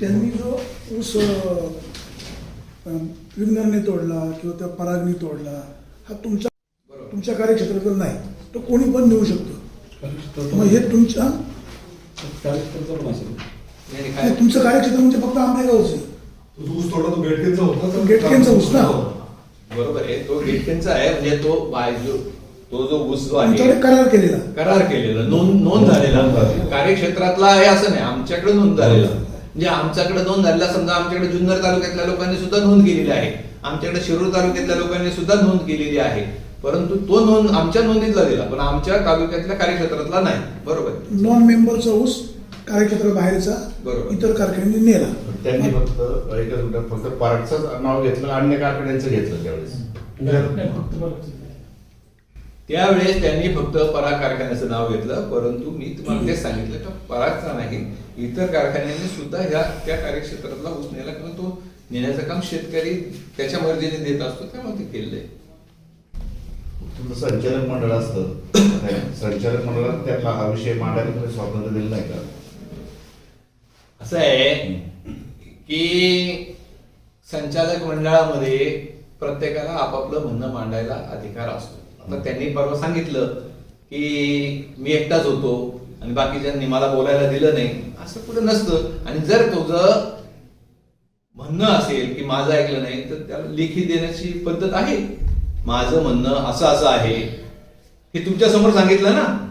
त्यांनी जो ऊस विंगरने तोडला किंवा त्या परागने तोडला हा तुमच्या तुमच्या कार्यक्षेत्रातला नाही. तो कोणी पण नेऊ शकतो. मग हे तुमच्या हे तुमचं कार्यक्षेत्र म्हणजे फक्त आंबेगावचं ऊस तोडा तो गेटकेनचा होता गेटकेनचा ऊस ना? बरोबर. आहे. तो गेटकेनचा आहे म्हणजे तो बाजू तो जो ऊस जो आहे करार केलेला. करार केलेला नोंद नोंद झालेला. कार्यक्षेत्रातला आहे असं नाही आमच्याकडे नोंद झालेला. म्हणजे आमच्याकडे नोंद झालेला समजा आमच्याकडे जुन्नर तालुक्यातल्या लोकांनी सुद्धा नोंद केलेली आहे. आमच्याकडे शिरूर तालुक्यातल्या लोकांनी सुद्धा नोंद केलेली आहे. परंतु तो नोंद आमच्या नोंदीतला दिला पण आमच्या तालुक्यातल्या कार्यक्षेत्रातला नाही. बरोबर. नॉन मेंबरचा ऊस कार्यक्षेत्राबाहेरचा बरोबर. इतर कारखान्यांनी नेला. त्यांनी फक्त एकच मिनिट फक्त पार्टचं नाव घेतलं अन्य कारखान्यांचं घेतलं त्यावेळेस. त्यावेळेस त्यांनी फक्त पराग कारखान्याचं नाव घेतलं परंतु मी तुम्हाला तेच सांगितलं का परागचा नाही इतर कारखान्यांनी सुद्धा ह्या त्या कार्यक्षेत्रातला ऊस नेला किंवा तो नेण्याचं काम शेतकरी त्याच्या मर्जीने देत असतो त्यामुळे ते आहे तुमचं संचालक मंडळ असतं. संचालक मंडळात त्याला हा विषय मांडायला स्वातंत्र्य दिलं नाही का? असं आहे की संचालक मंडळामध्ये प्रत्येकाला आपापलं म्हणणं मांडायला अधिकार असतो. तर त्यांनी परवा सांगितलं की मी एकटाच होतो आणि बाकीच्यांनी मला बोलायला दिलं नाही. असं कुठं नसतं. आणि जर तुझं म्हणणं असेल की माझं ऐकलं नाही तर त्याला लेखी देण्याची पद्धत आहे. माझं म्हणणं असं असं आहे. हे तुमच्यासमोर सांगितलं ना?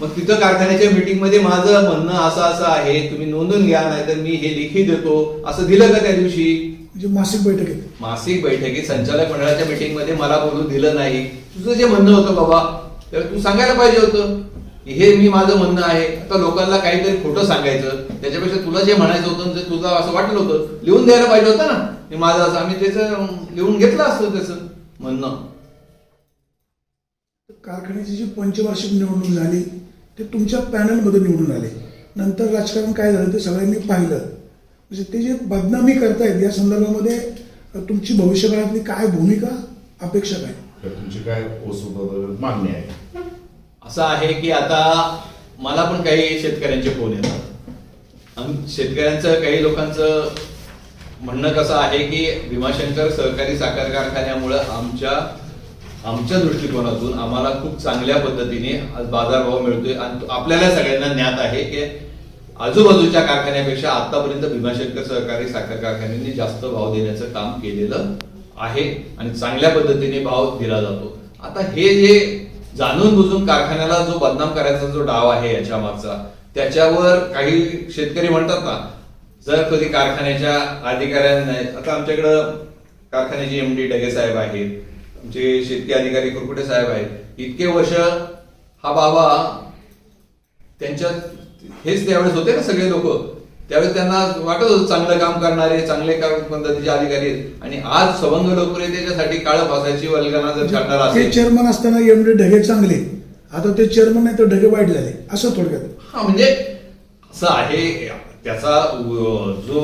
मग तिथं कारखान्याच्या मीटिंगमध्ये माझं म्हणणं असं असं आहे. तुम्ही नोंदून घ्या नाहीतर मी हे लेखी देतो. असं दिलं का त्या दिवशी? म्हणजे मासिक बैठकीत. मासिक बैठकीत संचालक मंडळाच्या मीटिंगमध्ये मला बोलू दिलं नाही. तुझं जे म्हणणं होतं बाबा तर तू सांगायला पाहिजे होतं की हे मी माझं म्हणणं आहे. आता लोकांना काहीतरी खोटं सांगायचं. त्याच्यापेक्षा तुला जे म्हणायचं होतं जे तुला असं वाटलं होतं लिहून द्यायला पाहिजे होतं ना. माझं असं आम्ही त्याचं लिहून घेतलं असतं त्याचं म्हणणं. कारखान्याची जी पंचवार्षिक निवडणूक झाली ते तुमच्या पॅनलमध्ये निवडून आले. नंतर राजकारण काय झालं ते सगळ्यांनी पाहिलं. म्हणजे ते जे बदनामी करतायत या संदर्भामध्ये तुमची भविष्यकाळातली काय भूमिका अपेक्षा काय तुमची काय मागणी आहे? असं आहे की आता मला पण काही शेतकऱ्यांचे फोन येतात. आणि शेतकऱ्यांचं काही लोकांचं म्हणणं कसं आहे की भीमाशंकर सहकारी साखर कारखान्यामुळे आमच्या आमच्या दृष्टिकोनातून आम्हाला खूप चांगल्या पद्धतीने आज बाजारभाव मिळतोय. आणि आपल्याला सगळ्यांना ज्ञात आहे की आजूबाजूच्या कारखान्यापेक्षा आतापर्यंत भीमाशंकर सहकारी साखर कारखान्यांनी जास्त भाव देण्याचं काम केलेलं आहे आणि चांगल्या पद्धतीने भाव दिला जातो. आता हे जे जाणून बुजून कारखान्याला जो बदनाम करायचा जो डाव आहे याच्या मागचा त्याच्यावर काही शेतकरी म्हणतात ना जर कधी कारखान्याच्या अधिकाऱ्यांना आता आमच्याकडं कारखान्याचे एमडी डगे साहेब आहेत आमचे शेतकी अधिकारी कुरकुटे साहेब आहेत इतके वर्ष हा बाबा त्यांच्या हेच त्यावेळेस होते ना सगळे लोक? त्यावेळेस त्यांना वाटत होतं चांगलं काम करणारे चांगले काम पद्धतीचे अधिकारी आहेत. आणि आज सवंग लोकरे त्याच्यासाठी काळ फासायची वल्गना जर ते असेल. चेअरमन असताना एमडी ढगे चांगले. आता ते चेअरमन नाही तर ढगे वाईट झाले. असं थोडक्यात. हा म्हणजे असं आहे त्याचा जो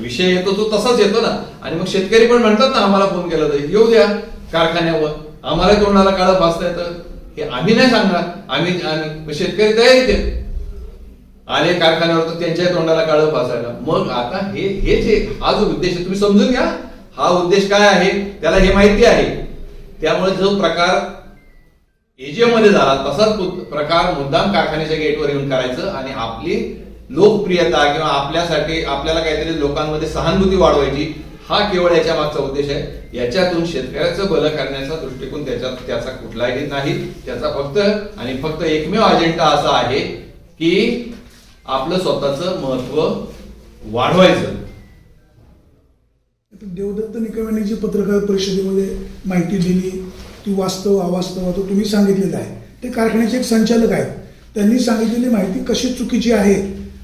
विषय येतो तो तसाच येतो ना. आणि मग शेतकरी पण म्हणतात ना आम्हाला फोन केला तर येऊ द्या कारखान्यावर. आम्हाला तोंडाला काळं फासता येतं. हे आम्ही नाही सांगणार. आम्ही शेतकरी तयारीत आहेत. आले कारखान्यावर तर त्यांच्या तोंडाला काळं फासायला. मग आता हे हे जे हा जो उद्देश आहे तुम्ही समजून घ्या. हा उद्देश काय आहे? त्याला हे माहिती आहे. त्यामुळे जो प्रकार एजीएममध्ये झाला तसाच तो प्रकार मुद्दाम कारखान्याच्या गेटवर येऊन करायचं आणि आपली लोकप्रियता किंवा आपल्यासाठी आपल्याला काहीतरी लोकांमध्ये सहानुभूती वाढवायची हा केवळ याच्या मागचा उद्देश आहे. याच्यातून शेतकऱ्याचं भलं करण्याचा दृष्टिकोन त्याच्यात त्याचा कुठलाही नाही. त्याचा फक्त आणि फक्त एकमेव अजेंडा असा आहे की आपलं स्वतःचं महत्त्व वाढवायचं. देवदत्त निकम जी पत्रकार परिषदेमध्ये माहिती दिली ती वास्तव अवास्तव तो तुम्ही सांगितलेलं आहे. ते कारखान्याचे एक संचालक आहेत. त्यांनी सांगितलेली माहिती कशी चुकीची आहे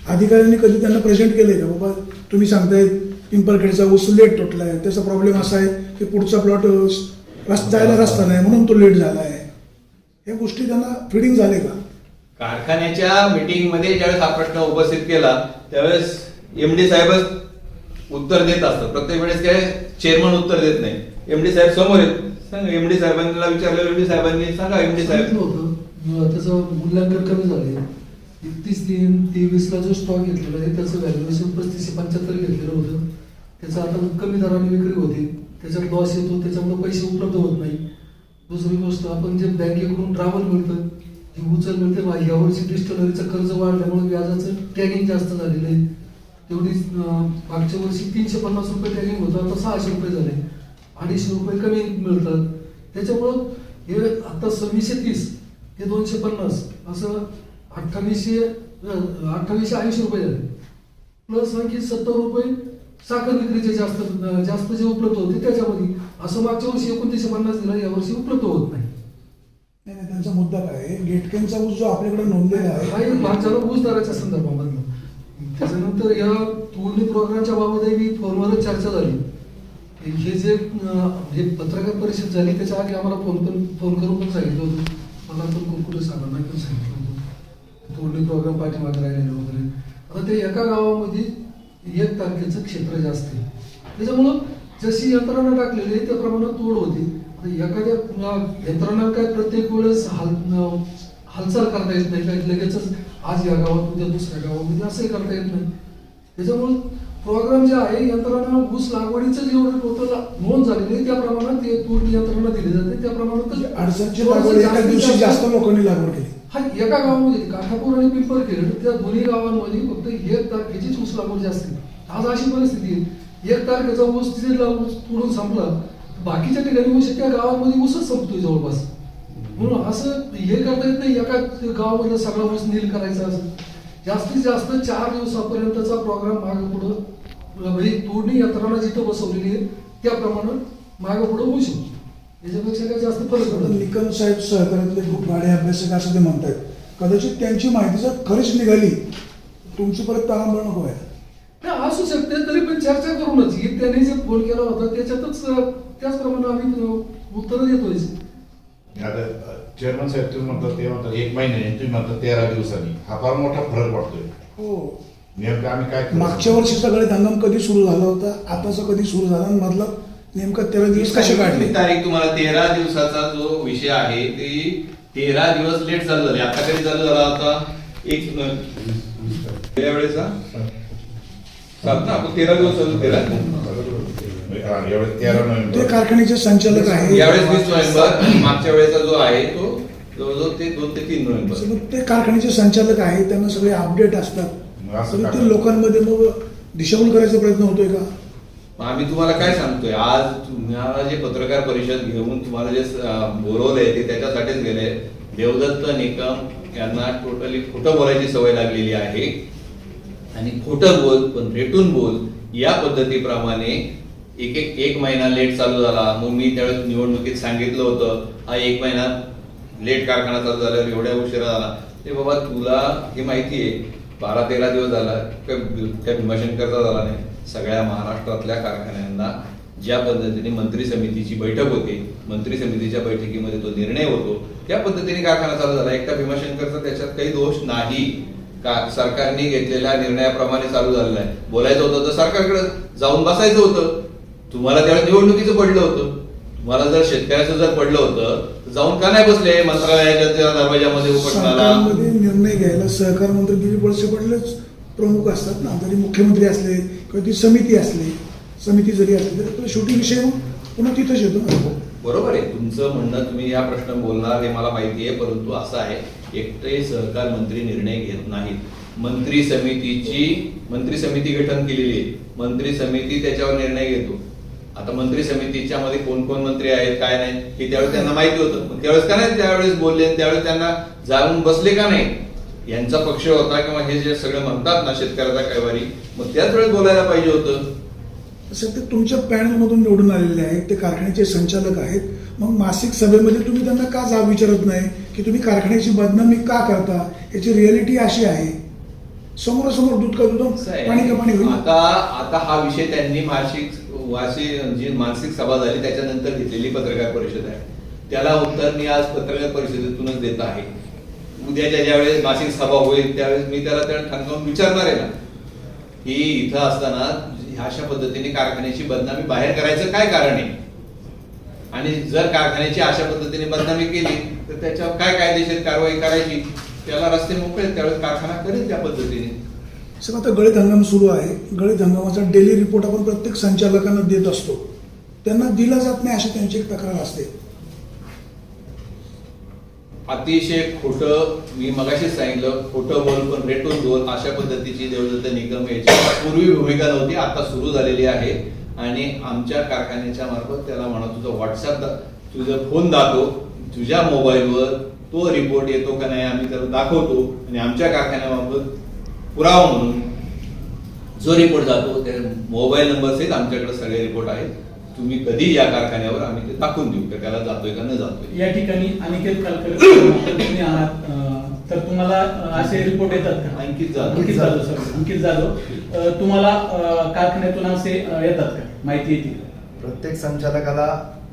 अधिकाऱ्यांनी कधी त्यांना प्रेझेंट केले का? बाबा तुम्ही सांगताय पिंपरखेडचा ऊस लेट तुटलाय त्याचा प्रॉब्लेम असा आहे की पुढचा प्लॉट रस्ता जायला रस्ता नाही म्हणून तो लेट झाला आहे या गोष्टी त्यांना फिडिंग झाले का? कारखान्याच्या मीटिंगमध्ये ज्यावेळेस हा प्रश्न उपस्थित केला त्यावेळेस एमडी साहेबच उत्तर देत असतात. प्रत्येक वेळेस काय? चेअरमन उत्तर देत नाही. एमडी साहेब समोर येत. सांगा एमडी साहेबांना विचारलं एमडी साहेबांनी सांगा एमडी साहेब. त्याचं मूल्यांकन कमी झाले. एकतीस तीन तेवीसला जो स्टॉक घेतलेला आहे त्याचं व्हॅल्युएशन पस्तीसशे पंच्याहत्तर घेतलेलं होतं. त्याचं आता कमी दराने विक्री होते. त्याच्यात लॉस येतो त्याच्यामुळे पैसे उपलब्ध होत नाही. दुसरी गोष्ट आपण जे बँकेकडून ट्रॅव्हल मिळतं जी उचल मिळते. बा, यावर्षी डिस्टलरीचं कर्ज वाढल्यामुळे व्याजाचं टॅगिंग जास्त झालेलं आहे. तेवढीच मागच्या वर्षी तीनशे पन्नास रुपये टॅगिंग होतं आता सहाशे रुपये झाले. अडीचशे रुपये कमी मिळतात. त्याच्यामुळं हे आता सव्वीसशे तीस ते दोनशे पन्नास असं अठ्ठावीसशे अठ्ठावीसशे ऐंशी रुपये झाले. प्लस आणखी सत्तर रुपये साखर विक्रीचे जास्त जास्त जे उपलब्ध होते त्याच्यामध्ये असं मागच्या वर्षी एकोणतीसशे पन्नास दिला यावर्षी उपलब्ध होत नाही. नाही नाही, त्यांचा मुद्दा काय गेटकेनचा ऊस जो आपल्याकडे नोंदलेला आहे एक मागच्या ऊस दराच्या संदर्भामधलं त्याच्यानंतर या तोडणी प्रोग्रामच्या बाबतही मी फोनवरच चर्चा झाली. हे जे हे पत्रकार परिषद झाली त्याच्या आधी आम्हाला फोन पण फोन करून पण सांगितलं होतं. मला पण कुरकुरे साहेबांना पण सांगितलं होतं. तोडणी प्रोग्राम पाठीमागे राहिलेले वगैरे. आता ते एका गावामध्ये एक तारखेचं क्षेत्र जास्त आहे. त्याच्यामुळं जशी यंत्रणा टाकलेली त्या प्रमाणात तोड होती. एखाद्या यंत्रणा काय प्रत्येक वेळेस हाल हालचाल करता येत नाही. काही लगेचच आज या गावात उद्या दुसऱ्या गावामध्ये असंही करता येत नाही. त्याच्यामुळे प्रोग्राम जे आहे यंत्रणा ऊस लागवडीचं जेवढं टोटल नोंद झालेली आहे त्या प्रमाणात ते तोडणी यंत्रणा दिली जाते. त्या प्रमाणात अडचणची लागवड एका दिवशी जास्त लोकांनी लागवड केली. हा एका गावामध्ये काठापूर आणि पिंपरखेड त्या दोन्ही गावांमध्ये फक्त एक तारखेचीच ऊस लागवड जास्त. आज अशी परिस्थिती आहे. एक तारखेचा ऊस तिथे ऊस तोडून संपला. बाकीच्या ठिकाणी ऊस त्या गावांमध्ये ऊसच संपतोय जवळपास. म्हणून असं हे करता येत नाही एका गावामध्ये सगळा ऊस नील करायचा असं. जास्तीत जास्त चार दिवसापर्यंतचा प्रोग्राम मागे पुढं म्हणजे तोडणी यंत्रणा जिथं बसवलेली आहे त्याप्रमाणे मागे पुढं होऊ शकतो. याच्यापेक्षा काही जास्त फरक पडत निकम साहेब सहकार्यातले खूप गाडे अभ्यासक असं ते म्हणतात कदाचित त्यांची माहिती जर खरीच निघाली तुमची परत ताळंबळ नको आहे नाही, असू शकते तरी पण चर्चा करूनच. हे त्यांनी जे फोन केला होता त्याच्यातच त्याचप्रमाणे आम्ही उत्तर देतोय. आता चेअरमन साहेब तुम्ही म्हणतात ते म्हणतात एक महिन्याने तुम्ही म्हणतात तेरा दिवसांनी. हा फार मोठा फरक पडतोय हो. नेमकं आम्ही काय मागच्या वर्षीचा गळीत हंगाम कधी सुरू झाला होता आताचा कधी सुरू झाला मधला नेमका तेरा दिवस कसे काढले? तारीख तुम्हाला तेरा दिवसाचा जो विषय आहे ते तेरा दिवस लेट चालू झाले. आता कधी चालू झाला होता? एक वेळेचा? सात ना आपण तेरा दिवस चालू केला. हा, एवढे तेरा ते नोव्हेंबर कारखान्याचे संचालक आहे यावेळेस वीस नोव्हेंबर आणि मागच्या वेळेचा जो आहे तो जवळजवळ ते दोन ते तीन नोव्हेंबर. ते कारखान्याचे संचालक आहेत त्यांना सगळे अपडेट मग असतात असं का? ते लोकांमध्ये मग दिशाभूल करायचा प्रयत्न होतोय का? मग आम्ही तुम्हाला काय सांगतोय आज तुम्हाला जे पत्रकार परिषद घेऊन तुम्हाला जे अं, बोलवलंय ते त्याच्यासाठीच गेले. देवदत्त निकम यांना टोटली खोटं बोलायची सवय लागलेली आहे. आणि खोटं बोल पण रेटून बोल या पद्धतीप्रमाणे एक एक एक महिना लेट चालू झाला. मग मी त्यावेळेस निवडणुकीत सांगितलं होतं हा एक महिना लेट कारखाना चालू झाल्यावर एवढ्या उशिरा झाला. ते बाबा तुला हे माहिती आहे बारा तेरा दिवस झाला त्या भीमाशंकरचा झाला नाही. सगळ्या महाराष्ट्रातल्या कारखान्यांना ज्या पद्धतीने मंत्री समितीची बैठक होते मंत्री समितीच्या बैठकीमध्ये तो निर्णय होतो त्या पद्धतीने कारखाना चालू झाला. एकटा भीमाशंकरचा त्याच्यात काही दोष नाही. का? सरकारने घेतलेल्या निर्णयाप्रमाणे चालू झालेला आहे. बोलायचं होतं तर सरकारकडे जाऊन बसायचं होतं. तुम्हाला त्यावेळेस निवडणुकीचं पडलं होतं. तुम्हाला जर शेतकऱ्याचं जर पडलं होतं तर जाऊन का नाही बसले? मंत्रालयाच्या दरवाजामध्ये सरकारमध्ये निर्णय घ्यायला सहकार मंत्री दिलीप वळसे पाटीलच प्रमुख असतात ना. जरी मुख्यमंत्री असले किंवा ती समिती असली समिती जरी असली तरी शेवटी विषय पुन्हा तिथंच येतो बरोबर आहे. तुमचं म्हणणं तुम्ही या प्रश्न बोलणार हे मला माहिती आहे परंतु असं आहे एकटे सहकार मंत्री निर्णय घेत नाहीत. मंत्री समितीची मंत्री समिती गठन केलेली आहे. मंत्री समिती त्याच्यावर निर्णय घेतो. आता मंत्री समितीच्या मध्ये कोण कोण मंत्री आहेत काय नाही हे त्यावेळेस त्यांना माहिती होतं. मग त्यावेळेस का नाही त्यावेळेस बोलले त्यावेळेस त्यांना जाऊन बसले का नाही? यांचा पक्ष होता किंवा हे जे सगळे म्हणतात ना शेतकऱ्याचा कैवारी मग त्याच वेळेस बोलायला पाहिजे होतं. तसं ते तुमच्या पॅनलमधून निवडून आलेले आहेत ते कारखान्याचे संचालक आहेत. मग मासिक सभेमध्ये तुम्ही त्यांना का जाब विचारत नाही? की तुम्ही कारखान्याची बदनामी का करता? याची रियालिटी अशी आहे. समोरासमोर दूध का दूध. पाणी का पाणी होईल? आता आता हा विषय त्यांनी मासिक वाशी जी मानसिक सभा झाली त्याच्यानंतर घेतलेली पत्रकार परिषद आहे. त्याला उत्तर मी आज पत्रकार परिषदेतूनच देत आहे. उद्याच्या ज्यावेळेस मासिक सभा होईल त्यावेळेस मी त्याला त्या ठणकावून विचारणार आहे ना की इथं असताना अशा पद्धतीने कारखान्याची बदनामी बाहेर करायचं काय कारण आहे? आणि जर कारखान्याची अशा पद्धतीने बदनामी केली तर त्याच्यावर काय कायदेशीर कारवाई करायची? त्याला रस्ते मोकळे त्यावेळेस कारखाना करेल त्या पद्धतीने. सर आता गळीत हंगाम सुरू आहे. गळीत हंगामाचा डेली रिपोर्ट आपण प्रत्येक संचालकांना देत असतो. त्यांना दिला जात नाही अशी त्यांची एक तक्रार असते. अतिशय खोटं मी मगाशीच सांगितलं खोटं बोल पण रेटून बोल अशा पद्धतीची देवदत्त निगम याची पूर्वी भूमिका नव्हती आता सुरू झालेली आहे. आणि आमच्या कारखान्याच्या मार्फत त्याला म्हणा तुझा व्हॉट्सअप तुझा फोन दाखव. तुझ्या मोबाईलवर तो रिपोर्ट येतो का नाही आम्ही त्याला दाखवतो. आणि आमच्या कारखान्याबाबत पुरावा म्हणून जो रिपोर्ट जातो त्या मोबाईल नंबर सहित आमच्याकडे सगळे रिपोर्ट आहेत. तुम्ही कधी या कारखान्यावर आम्ही ते दाखवून देऊ का त्याला जातोय का न जातोय. या ठिकाणी अनिकेत कालकर तुम्ही आहात तर तुम्हाला असे रिपोर्ट येतात का? अंकित जाधव. अंकित जाधव सर अंकित जाधव. तुम्हाला कारखान्यातून असे येतात का? माहिती येते? प्रत्येक संचालकाला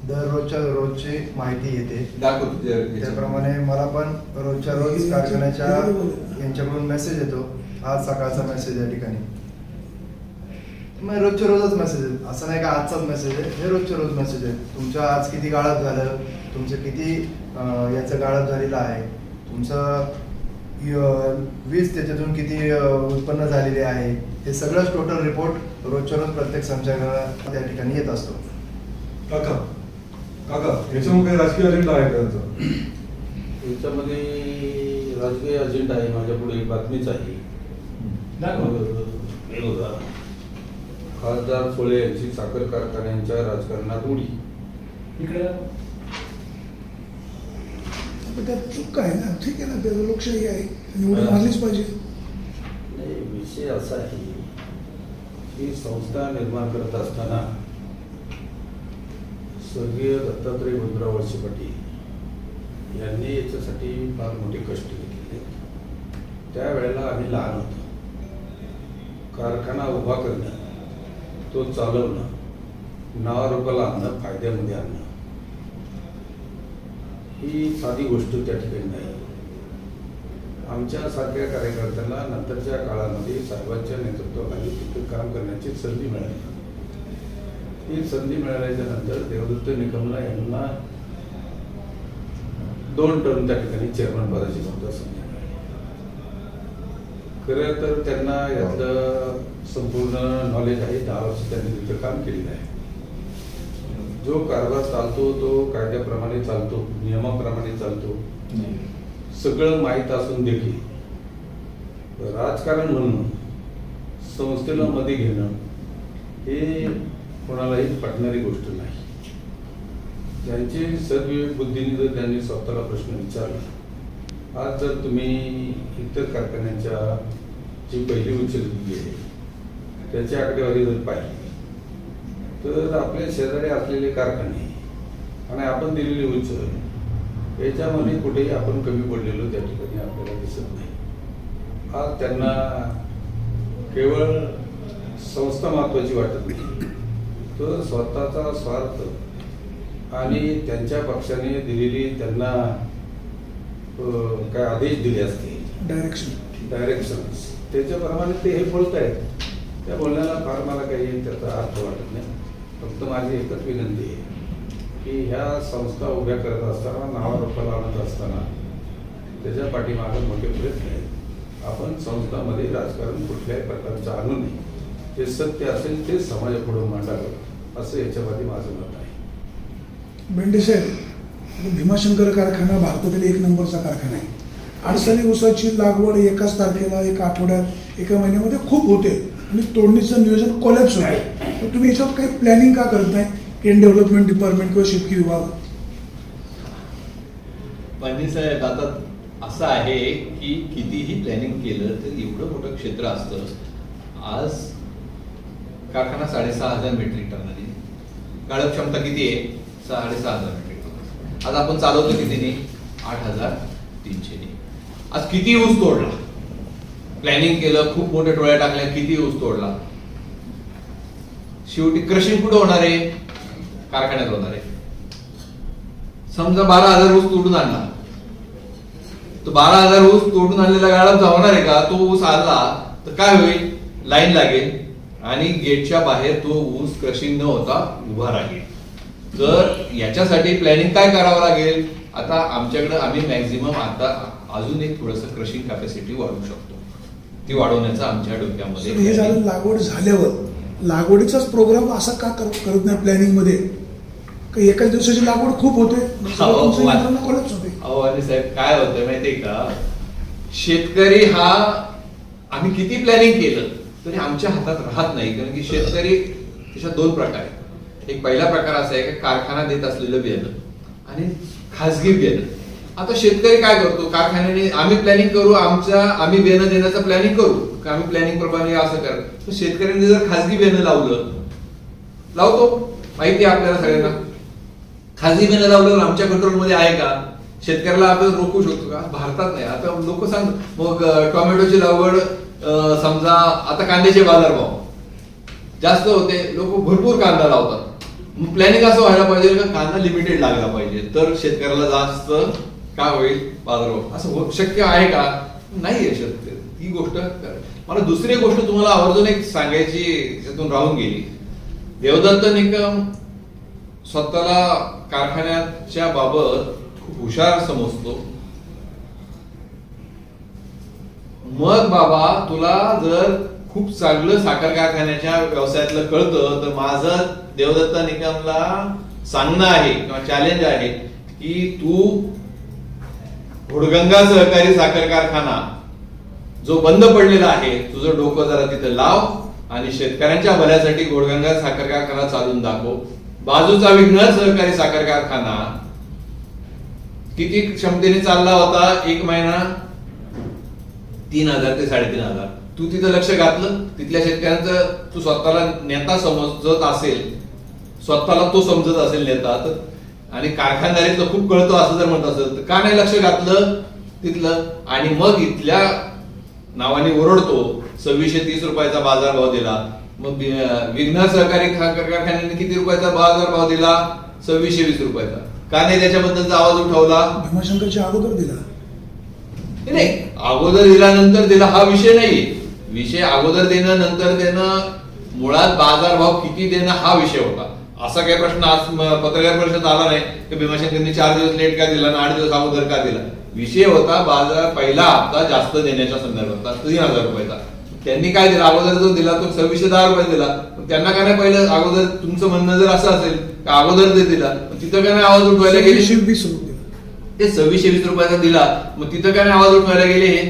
दररोजच्या रोजची माहिती येते. दाखव तुझ्या- त्याप्रमाणे मला पण रोजच्या रोज कारखान्याच्या यांच्याकडून मेसेज येतो. आज सकाळचा मेसेज या ठिकाणी. मग रोजच्या रोजच मेसेज आहे असं नाही का आजचाच मेसेज आहे? हे रोजच्या रोज मेसेज आहे तुमचं आज किती गाळप झालं? तुमचं किती याचं गाळप झालेलं आहे? तुमचं वीज त्याच्यातून किती उत्पन्न झालेले आहे हे सगळंच टोटल रिपोर्ट रोजच्या रोज प्रत्येक संचालकाला त्या ठिकाणी येत असतो काका काका याच्यामुळे काही राजकीय अजेंडा आहे का त्यांचा याच्यामध्ये राजकीय अजेंडा आहे माझ्या पुढे एक बातमीच आहे. हे. खासदार फुले यांची साखर कारखान्यांच्या राजकारणात उडी इकडे. पण त्यात चूक आहे ना? ठीक आहे ना? त्याचं लोकशाही आहे. निवडून आलीच पाहिजे. नाही विषय असा आहे की संस्था निर्माण करत असताना स्वर्गीय दत्तात्रय गुंजराव वळसे पाटील यांनी याच्यासाठी फार मोठे कष्ट घेतले त्यावेळेला आम्ही लहान होतो. कारखाना उभा करणं तो चालवणं नावारूपाला आणणं फायद्यामध्ये आणणं ही साधी गोष्ट त्या ठिकाणी नाही. आमच्यासारख्या कार्यकर्त्यांना नंतरच्या काळामध्ये साहेबांच्या नेतृत्वाखाली तिथे काम करण्याची संधी मिळाली. ही संधी मिळाल्याच्या नंतर देवदत्त निकमला यांना दोन टर्म त्या ठिकाणी चेअरमन पदाची सुद्धा संधी मिळाली. खरं तर त्यांना यातलं संपूर्ण नॉलेज आहे. दहा वर्ष त्यांनी तिथं काम केलेलं आहे. जो कारभार चालतो तो कायद्याप्रमाणे चालतो नियमाप्रमाणे चालतो. सगळं माहीत असून देखील राजकारण म्हणून संस्थेला मध्ये घेणं हे कोणालाही पटणारी गोष्ट नाही. त्यांची सद्विवेक बुद्धीने जर त्यांनी स्वतःला प्रश्न विचारला आज जर तुम्ही इतर कारखान्यांच्या जी पहिली उचलली आहे त्याची आकडेवारी जर पाहिली तर आपल्या शेजारी असलेले कारखाने. आणि आपण दिलेली उचल याच्यामध्ये कुठेही आपण कमी पडलेलो त्या ठिकाणी आपल्याला दिसत नाही. आज त्यांना केवळ संस्था महत्वाची वाटत नाही. तर स्वतःचा स्वार्थ आणि त्यांच्या पक्षाने दिलेली त्यांना काय आदेश दिले असतील डायरेक्शन डायरेक्शन्स त्याच्याप्रमाणे ते हे बोलत आहेत त्या बोलण्याला फार मला काही त्याचा अर्थ वाटत नाही. फक्त माझी एकच विनंती आहे की ह्या संस्था उभ्या करत असताना नावारोपाला आणत असताना त्याच्या पाठीमागे मोठे प्रयत्न आहेत. आपण संस्थामध्ये राजकारण कुठल्याही प्रकारचं आणू नये. जे सत्य असेल ते समाजापुढे मांडावं असं याच्यामध्ये माझं मत आहे. बेंडे साहेब भीमाशंकर कारखाना भारतातील एक नंबरचा कारखाना आहे. अडचणी ऊसाची लागवड एकाच तारखेला एका आठवड्यात एका महिन्यामध्ये खूप होते. आणि तोडणीचं नियोजन कोलॅप्स होते तर तुम्ही याच्यावर काही प्लॅनिंग का करत नाही? केन डेव्हलपमेंट डिपार्टमेंट किंवा शेतकी विभाग? पाणी साहेब आता असं आहे की कितीही प्लॅनिंग केलं तर एवढं मोठं क्षेत्र असतं. आज कारखाना साडेसहा हजार मेट्रिक टन आली गाळप क्षमता किती आहे? साडेसहा हजार मेट्रिक टन आज आपण चालवतो कितीने? आठ हजार तीनशे आज किती ऊस तोडला? प्लॅनिंग केलं खूप मोठ्या टोळ्या टाकल्या किती ऊस तोडला? शेवटी क्रशिंग कुठं होणार आहे? कारखान्यात होणार आहे. समजा बारा हजार ऊस तोडून आणला. तो बारा हजार ऊस तोडून आणलेला गाळा जावणार आहे का? तो ऊस आणला तर काय होईल? लाईन लागेल. आणि गेटच्या बाहेर तो ऊस क्रशिंग न होता उभा राहील. तर याच्यासाठी प्लॅनिंग काय करावं लागेल? आता आमच्याकडे आम्ही मॅक्झिमम आता अजून एक थोडंसं क्रशिंग कॅपॅसिटी वाढवू शकतो. ती वाढवण्याचा आमच्या डोक्यामध्ये हे झालं लागवड झाल्यावर. लागवडीचाच प्रोग्राम असा का कर- करत नाही प्लॅनिंगमध्ये? एकाच दिवसाची लागवड खूप होते? आणि साहेब काय होतं माहितीये का? शेतकरी हा आम्ही किती प्लॅनिंग केलं तरी आमच्या हातात राहत नाही कारण की शेतकरी त्याच्यात दोन प्रकार आहेत. एक पहिला प्रकार असा आहे की कारखाना देत असलेलं बियाणं आणि खासगी बियाणं. आता शेतकरी काय करतो? कारखान्याने आम्ही प्लॅनिंग करू आमच्या आम्ही बियाणं देण्याचं प्लॅनिंग करू. का आम्ही प्लॅनिंग प्रमाणे असं कर तर शेतकऱ्यांनी जर खासगी बियाणं लावलं लावतो. माहिती आहे आपल्याला सगळ्यांना. खाजगी बियाणं लावल्यावर आमच्या कंट्रोलमध्ये आहे का? शेतकऱ्याला आपण रोखू शकतो का? भारतात नाही. आता लोक सांग मग टोमॅटोची लागवड समजा आता कांद्याचे बाजारभाव जास्त होते. लोक भरपूर कांदा लावतात. मग प्लॅनिंग असं व्हायला पाहिजे का? कांदा लिमिटेड लागला पाहिजे. तर शेतकऱ्याला जास्त काय होईल? बाजारभाव असं हो- शक्य आहे का? नाही आहे शक्य. ही गोष्ट मला दुसरी गोष्ट तुम्हाला आवर्जून एक सांगायची त्यातून राहून गेली. देवदत्त निकम स्वतःला कारखान्याच्या बाबत खूप हुशार समजतो. मग बाबा तुला जर खूप चांगलं साखर कारखान्याच्या व्यवसायातलं कळतं तर माझं देवदत्त निकमला सांगणं आहे किंवा चॅलेंज आहे की तू घोडगंगा सहकारी साखर कारखाना जो बंद पडलेला आहे तुझं डोकं जरा तिथं लाव आणि शेतकऱ्यांच्या भल्यासाठी घोडगंगा साखर कारखाना चालून दाखव. बाजूचा विघ्न सहकारी साखर कारखाना किती क्षमतेने चालला होता? एक महिना? तीन हजार ते साडेतीन हजार. तू तिथं लक्ष घातलं? तिथल्या शेतकऱ्यांचं तू स्वतःला नेता समजत असेल स्वतःला तो समजत असेल नेता तर आणि कारखानदारीतलं खूप कळतो असं जर म्हणत असेल तर का नाही लक्ष घातलं तिथलं? आणि मग इथल्या नावाने ओरडतो सव्वीसशे तीस रुपयाचा बाजार भाव दिला. मग विघ्न सहकारी कारखान्याने किती रुपयाचा बाजार भाव दिला? सव्वीसशे वीस रुपयाचा. का नाही त्याच्याबद्दलचा आवाज उठवला? भीमाशंकरच्या अगोदर दिला. नाही, अगोदर दिला नंतर दिला हा विषय नाही. विषय अगोदर देणं नंतर देणं मुळात बाजारभाव किती देणं हा विषय होता. असा काही प्रश्न आज पत्रकार परिषद आला नाही की भीमाशंकरनी चार दिवस लेट का दिला आणि आठ दिवस अगोदर का दिला? विषय होता बाजार पहिला हप्ता जास्त देण्याच्या संदर्भात. तीन हजार रुपयाचा त्यांनी काय दिला? अगोदर जो दिला तो सव्वीसशे दहा रुपये दिला. त्यांना काय नाही पहिलं अगोदर तुमचं म्हणणं जर असं असेल का अगोदर ते दिला तिथं काय नाही आवाज उठवायला गेले? वीस ते सव्वीसशे वीस रुपयाचा दिला मग तिथं काय आवाज उठवायला गेले हे?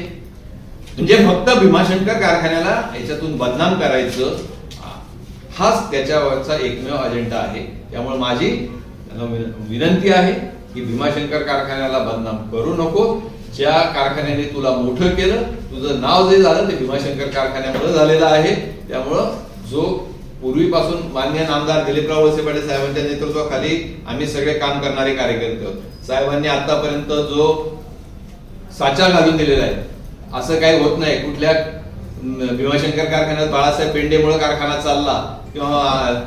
म्हणजे फक्त भीमाशंकर कारखान्याला याच्यातून बदनाम करायचं हाच त्याच्यावरचा एकमेव अजेंडा आहे. त्यामुळे माझी विनंती आहे की भीमाशंकर कारखान्याला बदनाम करू नको. ज्या कारखान्याने तुला मोठं केलं तुझं नाव जे झालं ते भीमाशंकर कारखान्यामुळे झालेलं आहे. त्यामुळं जो पूर्वीपासून मान्य नामदार दिलीपराव वळसे पाटील साहेबांच्या नेतृत्वाखाली आम्ही सगळे काम करणारे कार्यकर्ते आहोत. साहेबांनी आतापर्यंत जो साचा घालून दिलेला आहे असं काही होत नाही. कुठल्या भीमाशंकर कारखान्यात बाळासाहेब पेंडेमुळे कारखाना चालला किंवा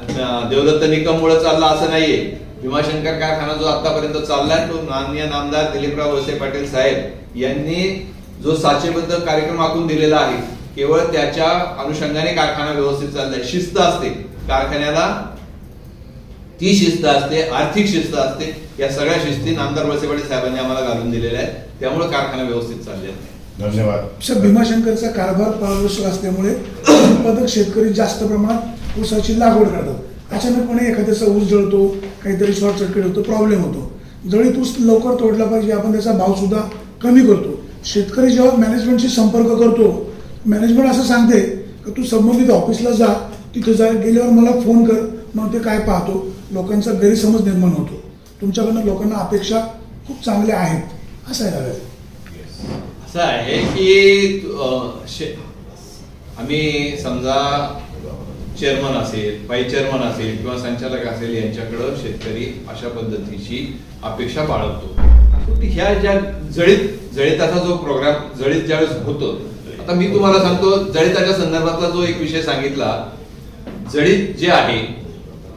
देवदत्त देवदत्त निकममुळे चालला असं नाहीये. भीमाशंकर कारखाना जो आतापर्यंत चाललाय तो माननीय नामदार दिलीपराव वळसे पाटील साहेब यांनी जो साचेबद्ध कार्यक्रम आखून दिलेला आहे केवळ त्याच्या अनुषंगाने कारखाना व्यवस्थित चाललाय. शिस्त असते. कारखान्याला ती शिस्त असते आर्थिक शिस्त असते. या सगळ्या शिस्ती नामदार वळसे पाटील साहेबांनी आम्हाला घालून दिलेल्या आहेत. त्यामुळे कारखाना व्यवस्थित चालले आहे धन्यवाद. सर भीमाशंकरचा कारभार पारदर्शक असल्यामुळे उत्पादक शेतकरी जास्त प्रमाणात ऊसाची लागवड करतात. अचानकपणे एखाद्याचा ऊस जळतो काहीतरी शॉर्ट सर्किट होतो प्रॉब्लेम होतो. जळीत ऊस लवकर तोडला पाहिजे आपण त्याचा भाव सुद्धा कमी करतो. शेतकरी जेव्हा मॅनेजमेंटशी संपर्क करतो मॅनेजमेंट असं सांगते की तू संबंधित ऑफिसला जा तिथे जा गेल्यावर मला फोन कर मग ते काय पाहतो. लोकांचा गैरसमज निर्माण होतो. तुमच्याकडनं लोकांना अपेक्षा खूप चांगल्या आहेत असं आहे असं आहे की आम्ही समजा चेअरमन असेल व्हाईस चेअरमन असेल किंवा संचालक असेल यांच्याकडं शेतकरी अशा पद्धतीची अपेक्षा बाळगतो. ह्या ज्या जळीत जळिताचा जो प्रोग्राम जळीत ज्यावेळेस होतो आता मी तुम्हाला सांगतो जळिताच्या संदर्भातला जो एक विषय सांगितला जळीत जे आहे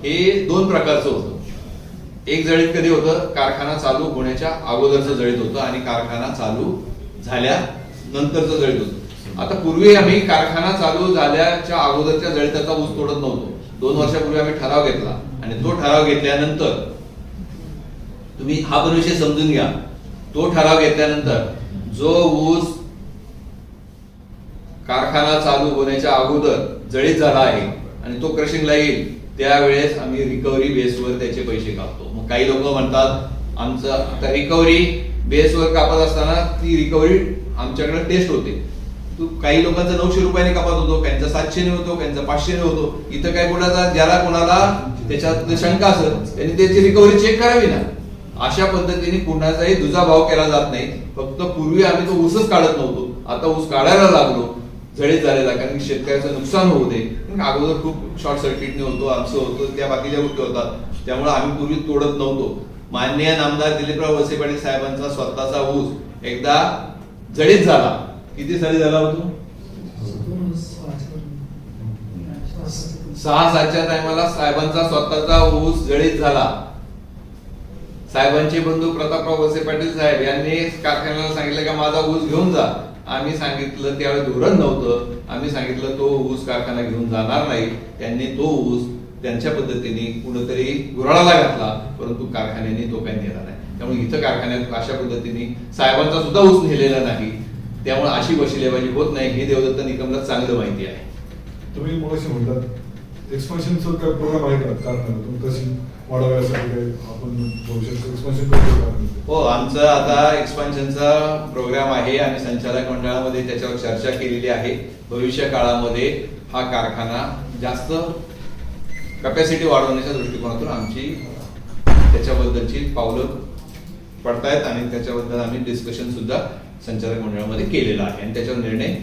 हे दोन प्रकारचं होतं. एक जळीत कधी होतं? कारखाना चालू होण्याच्या अगोदरचं जळीत होतं आणि कारखाना चालू झाल्या नंतरचं जळीत होतं आता पूर्वी आम्ही कारखाना चालू झाल्याच्या अगोदरच्या जळीताचा ऊस तोडत नव्हतो. दोन वर्षापूर्वी आम्ही ठराव घेतला आणि तो ठराव घेतल्यानंतर तुम्ही हा पण विषय समजून घ्या. तो ठराव घेतल्यानंतर जो ऊस कारखाना चालू होण्याच्या अगोदर जळीत झाला आहे आणि तो क्रशिंगला येईल त्यावेळेस आम्ही रिकव्हरी बेसवर त्याचे पैसे कापतो. मग काही लोक म्हणतात आमचं आता रिकव्हरी बेसवर कापत असताना ती रिकव्हरी आमच्याकडे टेस्ट होते. तू काही लोकांचा नऊशे रुपयाने कापत होतो काहींचा सातशेने होतो काहींचा पाचशेने होतो. इथं काय कोणाचा ज्याला कोणाला त्याच्यात शंका असेल त्यांनी त्याची रिकव्हरी चेक करावी ना. अशा पद्धतीने कुणाचाही दुजाभाव केला जात नाही. फक्त पूर्वी आम्ही तो ऊसच काढत नव्हतो. आता ऊस काढायला लागलो. जळीत झालेला कारण की शेतकऱ्याचं नुकसान होऊ दे. अगोदर खूप शॉर्ट सर्किटने होतो आमचं होतं त्या बाकीच्या गोष्टी होतात. त्यामुळे आम्ही पूर्वी तोडत नव्हतो. माननीय नामदार दिलीपराव वळसे पाटील साहेबांचा स्वतःचा ऊस एकदा जडीत झाला. किती साली झाला होतो? सहा सातच्या टायमाला साहेबांचा स्वतःचा ऊस जळीत झाला. साहेबांचे बंधू प्रतापराव वसे पाटील साहेब यांनी कारखान्याला सांगितलं की माझा ऊस घेऊन जा. आम्ही सांगितलं त्यावेळी धोरण नव्हतं. आम्ही सांगितलं तो ऊस कारखाना घेऊन जाणार नाही. त्यांनी तो ऊस त्यांच्या पद्धतीने कुणीतरी गुराळाला घातला परंतु कारखान्याने तो काही नेला नाही. त्यामुळे इथं कारखान्यात अशा पद्धतीने साहेबांचा सुद्धा ऊस नेलेला नाही. त्यामुळे अशी वशिलेबाजी होत नाही. हे देवदत्त निकमला चांगलं माहिती आहे. तुम्ही मगाशी म्हणतात एक्सपान्शनचं काय प्रोग्राम आहे. का वाढवायसाठी आपण भविष्यात एक्सपान्शन करतो कारखान्याचं? हो आमचा आता एक्सपान्शनचा प्रोग्राम आहे आणि संचालक मंडळामध्ये त्याच्यावर चर्चा केलेली आहे. भविष्य काळामध्ये हा कारखाना जास्त कपॅसिटी वाढवण्याच्या दृष्टिकोनातून आमची त्याच्याबद्दलची पावलं पडतायत आणि त्याच्याबद्दल आम्ही डिस्कशन सुद्धा संचालक मंडळामध्ये केलेलं आहे. आणि त्याच्यावर निर्णय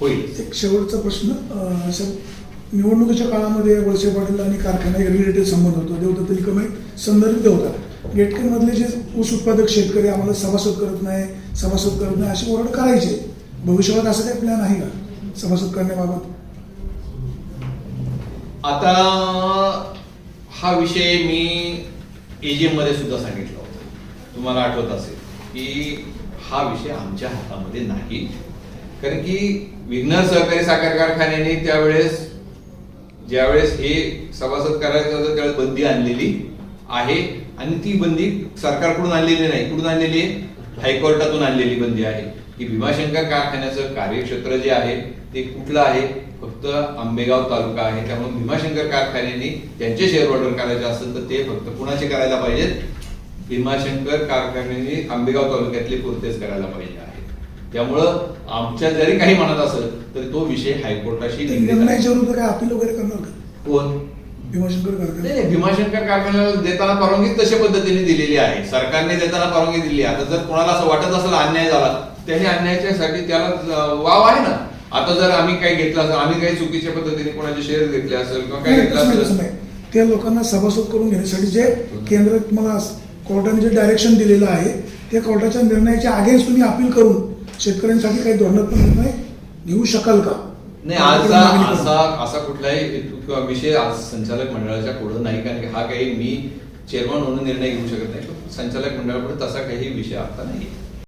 होईल. एक शेवटचा प्रश्न असं निवडणुकीच्या काळामध्ये वळसे पाटील आणि कारखाना रिलेटेड संबंध होतो. देवदत्त निकम कमी संदर्भित होता गेटकर मधले जे ऊस उत्पादक शेतकरी आम्हाला सभासद करत नाही सभासद करत नाही अशी ओरड करायचे. भविष्यात असं काही प्लॅन आहे का? सभासद करण्याबाबत? आता हा विषय मी एजीएममध्ये सुद्धा सांगितला होता. तुम्हाला आठवत असेल की हा विषय आमच्या हातामध्ये नाही. कारण की विघ्नर सहकारी साखर कारखान्याने त्यावेळेस ज्यावेळेस हे सभासद करायचं होतं त्यावेळेस बंदी आणलेली आहे. आणि ती बंदी सरकारकडून आणलेली नाही. कुठून आणलेली आहे? हायकोर्टातून आणलेली बंदी आहे. की भीमाशंकर कारखान्याचं कार्यक्षेत्र जे आहे ते कुठलं आहे? फक्त आंबेगाव तालुका आहे. त्यामुळे भीमाशंकर कारखान्याने त्यांचे शेअर ऑर्डर करायचे असेल तर ते फक्त कुणाचे करायला पाहिजेत? भीमाशंकर कारखान्याने आंबेगाव तालुक्यातले पुरतेच करायला पाहिजे आहे. त्यामुळं आमच्या जरी काही म्हणत असेल तर तो विषय हायकोर्टाशी. निर्णयाच्या विरुद्ध काय अपील वगैरे करणार का? कोण? भीमाशंकर नाही कारखाना नाही, भीमाशंकर कारखान्याला देताना परवानगी तशा पद्धतीने दिलेली आहे. सरकारने देताना परवानगी दिली. आता जर कोणाला असं वाटत असेल अन्याय झाला त्याने अन्यायाच्यासाठी त्याला वाव आहे ना? आता जर आम्ही काही घेतलं असेल आम्ही काही चुकीच्या पद्धतीने कोणाचे शेअर घेतले असेल किंवा काय नाही, घेतलं तसं नाही, तसं असेल नाही. त्या लोकांना सभासद करून घेण्यासाठी जे केंद्र तुम्हाला कोर्टाने जे डायरेक्शन दिलेलं आहे त्या कोर्टाच्या निर्णयाच्या अगेन्स्ट तुम्ही अपील करून शेतकऱ्यांसाठी काही धोरणात्मक निर्णय घेऊ शकाल का? नाही असा असा कुठलाही हेतू किंवा विषय आज संचालक मंडळाच्या पुढे नाही कारण की हा काही मी चेअरमन म्हणून निर्णय घेऊ शकत नाही. संचालक मंडळापुढे तसा काही विषय आता नाही.